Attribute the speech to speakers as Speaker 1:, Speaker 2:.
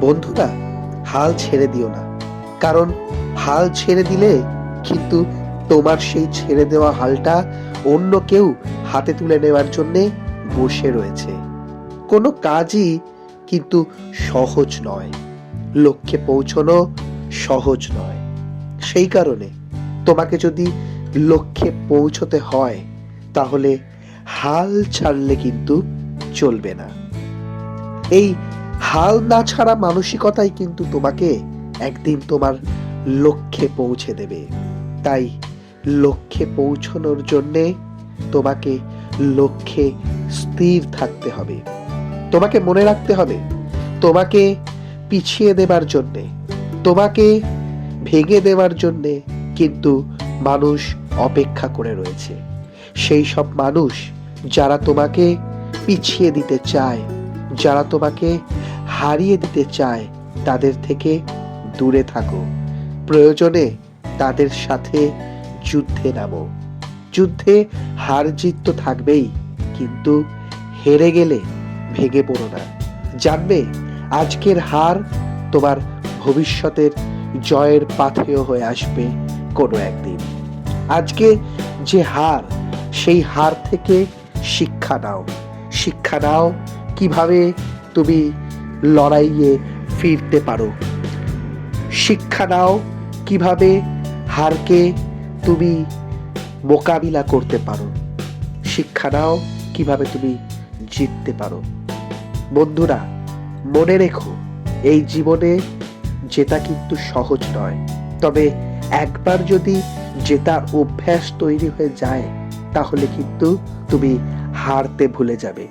Speaker 1: বন্ধুরা, হাল ছেড়ে দিও না। কারণ হাল ছেড়ে দিলে কিন্তু তোমার সেই ছেড়ে দেওয়া হালটা অন্য কেউ হাতে তুলে নেওয়ার জন্যে বসে রয়েছে। কোনো কাজই কিন্তু সহজ নয়। লক্ষ্যে পৌঁছানো সহজ নয়। সেই কারণে তোমাকে যদি লক্ষ্যে পৌঁছতে হয়, তাহলে হাল ছাড়লে কিন্তু চলবে না। এই হাল না ছাড়া মানসিকতাই কিন্তু তোমাকে একদিন তোমার লক্ষ্যে পৌঁছে দেবে। তাই লক্ষ্যে পৌঁছানোর জন্যে তোমাকে লক্ষ্যে স্থির থাকতে হবে। তোমাকে মনে রাখতে হবে, তোমাকে পিছিয়ে দেবার জন্যে, তোমাকে ভেঙে দেওয়ার জন্যে কিন্তু মানুষ অপেক্ষা করে রয়েছে। সেই সব মানুষ যারা তোমাকে পিছিয়ে দিতে চায়, যারা তোমাকে হারিয়ে দিতে চায়, তাদের থেকে দূরে থাকো। প্রয়োজনে তাদের সাথে যুদ্ধে নামো। যুদ্ধে হার জিত তো থাকবেই, কিন্তু হেরে গেলে ভেঙে পড়ো না। জানবে, আজকের হার তোমার ভবিষ্যতের জয়ের পাথেয় হয়ে আসবে কোনো একদিন। আজকে যে হার, সেই হার থেকে শিক্ষা নাও। শিক্ষা নাও কীভাবে তুমি লড়াইয়ে ফিরতে পারো। শিক্ষা নাও কীভাবে হারকে তুমি মোকাবিলা করতে পারো। শিক্ষা নাও কীভাবে তুমি জিততে পারো। বন্ধুরা, মনে রেখো, এই জীবনে জেতা কিন্তু সহজ নয়। তবে একবার যদি জেতার অভ্যাস তৈরি হয়ে যায়, তাহলে কিন্তু তুমি হারতে ভুলে যাবে।